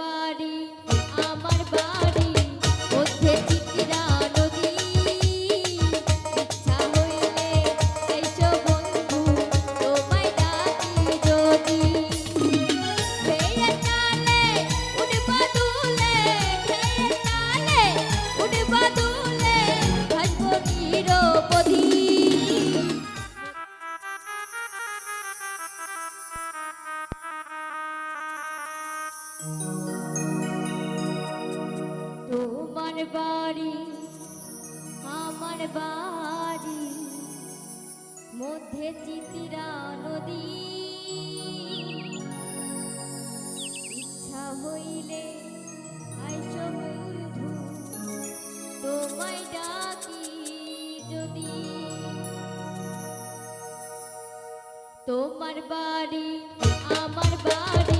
everybody. আমার বাড়ি আমার বাড়ি। মধ্যে চিতিরা নদী। ইচ্ছা হইলে আইচ বন্ধু, তোমায় ডাকি যদি। তোমার বাড়ি, আমার বাড়ি।